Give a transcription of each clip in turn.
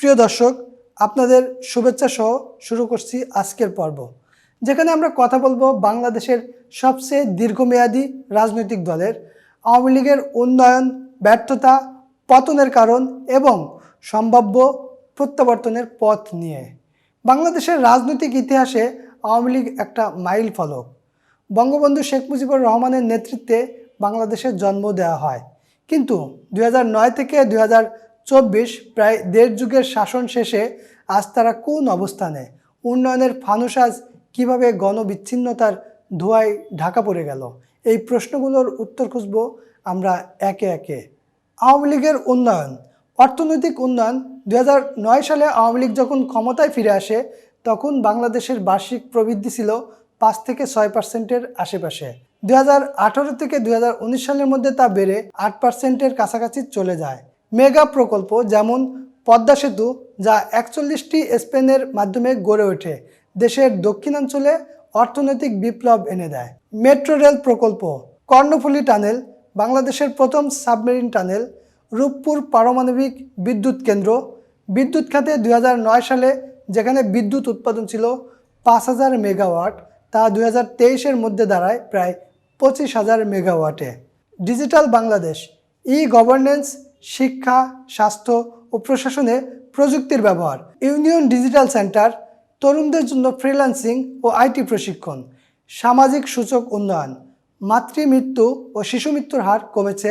প্রিয় দর্শক, আপনাদের শুভেচ্ছা সহ শুরু করছি আজকের পর্ব, যেখানে আমরা কথা বলব বাংলাদেশের সবচেয়ে দীর্ঘমেয়াদী রাজনৈতিক দলের, আওয়ামী লীগের উন্নয়ন, ব্যর্থতা, পতনের কারণ এবং সম্ভাব্য প্রত্যাবর্তনের পথ নিয়ে। বাংলাদেশের রাজনৈতিক ইতিহাসে আওয়ামী লীগ একটা মাইল ফলক। বঙ্গবন্ধু শেখ মুজিবুর রহমানের নেতৃত্বে বাংলাদেশের জন্ম দেওয়া হয়। কিন্তু দু হাজার নয় থেকে দু হাজার প্রায় দেড় যুগের শাসন শেষে আজ তারা কোন অবস্থানে? উন্নয়নের ফানুসাজ কীভাবে গণবিচ্ছিন্নতার ধোঁয়ায় ঢাকা পড়ে গেল? এই প্রশ্নগুলোর উত্তর খুঁজব আমরা একে একে। আওয়ামী লীগের উন্নয়ন। অর্থনৈতিক উন্নয়ন। দু হাজার নয় সালে আওয়ামী লীগ যখন ক্ষমতায় ফিরে আসে, তখন বাংলাদেশের বার্ষিক প্রবৃদ্ধি ছিল পাঁচ থেকে ছয় পার্সেন্টের আশেপাশে। দু হাজার আঠেরো থেকে দু হাজার উনিশ সালের মধ্যে তা বেড়ে আট পার্সেন্টের কাছাকাছি চলে যায়। মেগা প্রকল্প যেমন পদ্মা সেতু, যা একচল্লিশটি স্পেনের মাধ্যমে গড়ে ওঠে, দেশের দক্ষিণাঞ্চলে অর্থনৈতিক বিপ্লব এনে দেয়। মেট্রো রেল প্রকল্প, কর্ণফুলী টানেল, বাংলাদেশের প্রথম সাবমেরিন টানেল, রূপপুর পারমাণবিক বিদ্যুৎ কেন্দ্র। বিদ্যুৎ খাতে দু হাজার নয় সালে যেখানে বিদ্যুৎ উৎপাদন ছিল পাঁচ হাজার মেগাওয়াট, তা দুই হাজার তেইশের মধ্যে দাঁড়ায় প্রায় পঁচিশ হাজার মেগাওয়াটে। ডিজিটাল বাংলাদেশ ই গভর্নেন্স শিক্ষা, স্বাস্থ্য ও প্রশাসনে প্রযুক্তির ব্যবহার। ইউনিয়ন ডিজিটাল সেন্টার, তরুণদের জন্য ফ্রিল্যান্সিং ও আইটি প্রশিক্ষণ, সামাজিক সূচক উন্নয়ন মাতৃমৃত্যু ও শিশু মৃত্যুর হার কমেছে,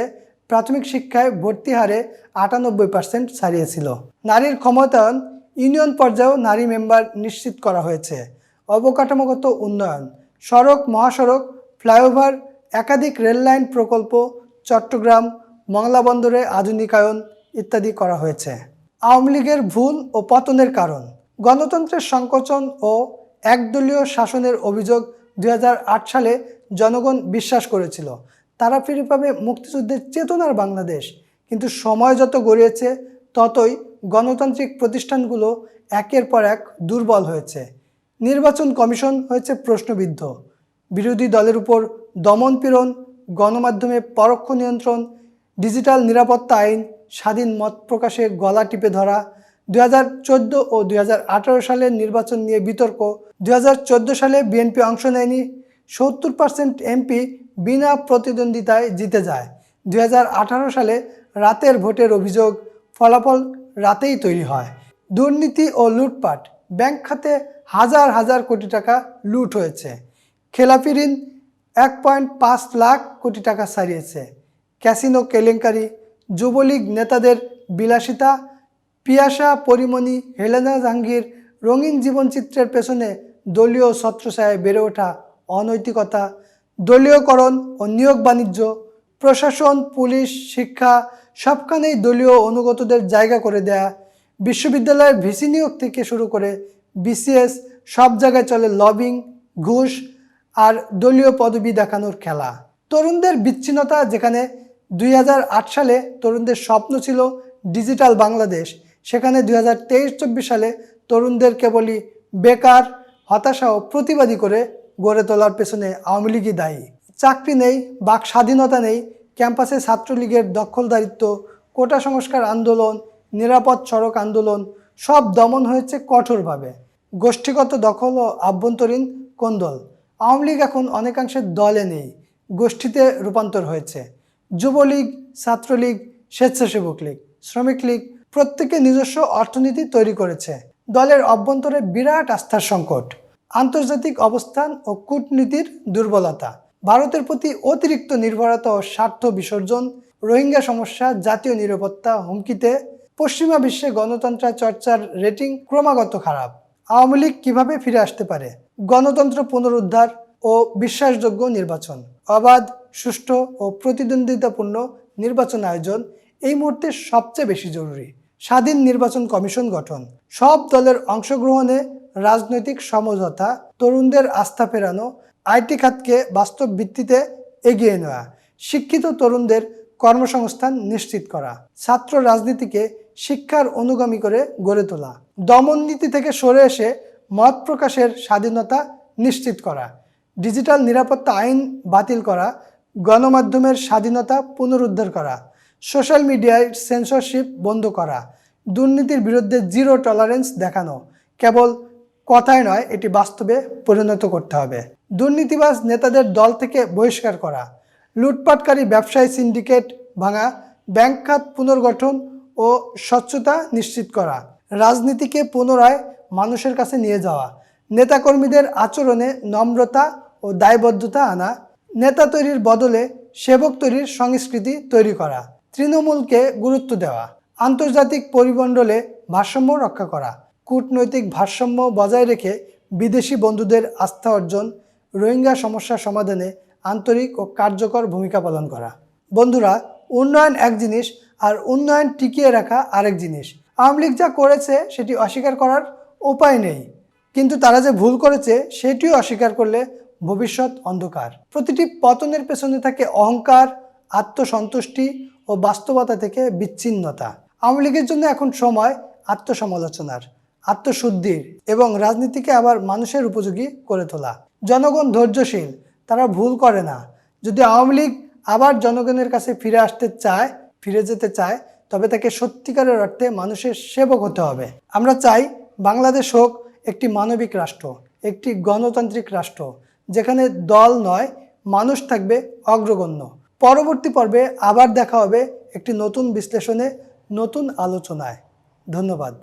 প্রাথমিক শিক্ষায় ভর্তি হারে আটানব্বই পার্সেন্ট ছাড়িয়েছিল। নারীর ক্ষমতায়ন, ইউনিয়ন পর্যায়েও নারী মেম্বার নিশ্চিত করা হয়েছে। অবকাঠামোগত উন্নয়ন, সড়ক, মহাসড়ক, ফ্লাইওভার, একাধিক রেললাইন প্রকল্প, চট্টগ্রাম মংলা বন্দরে আধুনিকায়ন ইত্যাদি করা হয়েছে। আওয়ামী লীগের ভুল ও পতনের কারণ, গণতন্ত্রের সংকোচন ও একদলীয় শাসনের অভিযোগ দু হাজার আট সালে জনগণ বিশ্বাস করেছিল। তারা ফিরে পাবে মুক্তিযুদ্ধের চেতনার বাংলাদেশ, কিন্তু সময় যত গড়িয়েছে, ততই গণতান্ত্রিক প্রতিষ্ঠানগুলো একের পর এক দুর্বল হয়েছে। নির্বাচন কমিশন হয়েছে প্রশ্নবিদ্ধ। বিরোধী দলের উপর দমনপীড়ন গণমাধ্যমে পরোক্ষ নিয়ন্ত্রণ ডিজিটাল নিরাপত্তা আইন, স্বাধীন মত প্রকাশে গলা টিপে ধরা, দুই হাজার চোদ্দ ও দু হাজার আঠারো সালের নির্বাচন নিয়ে বিতর্ক দু হাজার চোদ্দ সালে বিএনপি অংশ নেয়নি, সত্তর পার্সেন্ট এমপি বিনা প্রতিদ্বন্দ্বিতায় জিতে যায় দু হাজার আঠারো সালে রাতের ভোটের অভিযোগ ফলাফল রাতেই তৈরি হয়, দুর্নীতি ও লুটপাট, ব্যাংক খাতে হাজার হাজার কোটি টাকা লুট হয়েছে, খেলাপি ঋণ এক পয়েন্ট পাঁচ লাখ কোটি টাকা ছাড়িয়েছে ক্যাসিনো কেলেঙ্কারি, যুবলীগ নেতাদের বিলাসিতা, পিয়াসা পরিমণি, হেলেনা জাহাঙ্গীর, রঙিন জীবনচিত্রের পেছনে দলীয় ছত্রছায়ায় বেড়ে ওঠা অনৈতিকতা, দলীয়করণ ও নিয়োগ বাণিজ্য, প্রশাসন, পুলিশ, শিক্ষা সবখানেই দলীয় অনুগতদের জায়গা করে দেয়া, বিশ্ববিদ্যালয়ের ভিসি নিয়োগ থেকে শুরু করে বিসিএস, সব জায়গায় চলে লবিং, ঘুষ আর দলীয় পদবি দেখানোর খেলা। তরুণদের বিচ্ছিন্নতা যেখানে দুই হাজার আট সালে তরুণদের স্বপ্ন ছিল ডিজিটাল বাংলাদেশ। সেখানে দুই হাজার তেইশ চব্বিশ সালে তরুণদের কেবলই বেকার, হতাশা ও প্রতিবাদী করে গড়ে তোলার পেছনে আওয়ামী লীগই দায়ী। চাকরি নেই, বাক স্বাধীনতা নেই, ক্যাম্পাসে ছাত্রলীগের দখলদারিত্ব, কোটা সংস্কার আন্দোলন, নিরাপদ সড়ক আন্দোলন, সব দমন হয়েছে কঠোরভাবে। গোষ্ঠীগত দখল ও আভ্যন্তরীণ কোন্দল। আওয়ামী লীগ এখন অনেকাংশে দলে নেই, গোষ্ঠীতে রূপান্তর হয়েছে। যুবলীগ, ছাত্রলীগ, স্বেচ্ছাসেবক লীগ, শ্রমিক লীগ প্রত্যেকে নিজস্ব অর্থনীতি তৈরি করেছে। দলের অভ্যন্তরে বিরাট আস্থার সংকট, আন্তর্জাতিক অবস্থান ও কূটনীতির দুর্বলতা, ভারতের প্রতি অতিরিক্ত নির্ভরতা ও স্বার্থ বিসর্জন, রোহিঙ্গা সমস্যা, জাতীয় নিরাপত্তা হুমকিতে, পশ্চিমা বিশ্বে গণতন্ত্র চর্চার রেটিং ক্রমাগত খারাপ। আওয়ামী লীগ কীভাবে ফিরে আসতে পারে? গণতন্ত্র পুনরুদ্ধার ও বিশ্বাসযোগ্য নির্বাচন। অবাধ, সুষ্ঠু ও প্রতিদ্বন্দ্বিতাপূর্ণ নির্বাচন আয়োজন এই মুহূর্তে সবচেয়ে বেশি জরুরি। স্বাধীন নির্বাচন কমিশন গঠন। সব দলের অংশগ্রহণে রাজনৈতিক সমঝোতা, তরুণদের আস্থা ফেরানো, আইটি খাতকে বাস্তব ভিত্তিতে এগিয়ে নেওয়া, শিক্ষিত তরুণদের কর্মসংস্থান নিশ্চিত করা, ছাত্র রাজনীতিকে শিক্ষার অনুগামী করে গড়ে তোলা, দমন নীতি থেকে সরে এসে মত প্রকাশের স্বাধীনতা নিশ্চিত করা ডিজিটাল নিরাপত্তা আইন বাতিল করা, গণমাধ্যমের স্বাধীনতা পুনরুদ্ধার করা, সোশ্যাল মিডিয়ায় সেন্সরশিপ বন্ধ করা, দুর্নীতির বিরুদ্ধে জিরো টলারেন্স দেখানো, কেবল কথায় নয়, এটি বাস্তবে পরিণত করতে হবে। দুর্নীতিবাজ নেতাদের দল থেকে বহিষ্কার করা, লুটপাটকারী ব্যবসায়ী সিন্ডিকেট ভাঙা ব্যাংক খাত পুনর্গঠন ও স্বচ্ছতা নিশ্চিত করা, রাজনীতিকে পুনরায় মানুষের কাছে নিয়ে যাওয়া, নেতাকর্মীদের আচরণে নম্রতা ও দায়বদ্ধতা আনা, নেতা তৈরির বদলে সেবক তৈরির সংস্কৃতি তৈরি করা, তৃণমূলকে গুরুত্ব দেওয়া, আন্তর্জাতিক পরিমণ্ডলে ভারসাম্য রক্ষা করা, কূটনৈতিক ভারসাম্য বজায় রেখে বিদেশি বন্ধুদের আস্থা অর্জন, রোহিঙ্গা সমস্যা সমাধানে আন্তরিক ও কার্যকর ভূমিকা পালন করা। বন্ধুরা, উন্নয়ন এক জিনিস আর উন্নয়ন টিকিয়ে রাখা আরেক জিনিস। আওয়ামী লীগ যা করেছে সেটি অস্বীকার করার উপায় নেই। কিন্তু তারা যে ভুল করেছে, সেটিও অস্বীকার করলে ভবিষ্যৎ অন্ধকার। প্রতিটি পতনের পেছনে থাকে অহংকার, আত্মসন্তুষ্টি ও বাস্তবতা থেকে বিচ্ছিন্নতা। আওয়ামী লীগের জন্য এখন সময় আত্মসমালোচনার, আত্মশুদ্ধির এবং রাজনীতিকে আবার মানুষের উপযোগী করে তোলা। জনগণ ধৈর্যশীল, তারা ভুল করে না। যদি আওয়ামী লীগ আবার জনগণের কাছে ফিরে আসতে চায়, ফিরে যেতে চায়, তবে তাকে সত্যিকারের অর্থে মানুষের সেবক হতে হবে। আমরা চাই বাংলাদেশ হোক একটি মানবিক রাষ্ট্র, একটি গণতান্ত্রিক রাষ্ট্র যেখানে দল নয়, মানুষ থাকবে অগ্রগণ্য। পরবর্তী পর্বে আবার দেখা হবে একটি নতুন বিশ্লেষণে, নতুন আলোচনায়। ধন্যবাদ।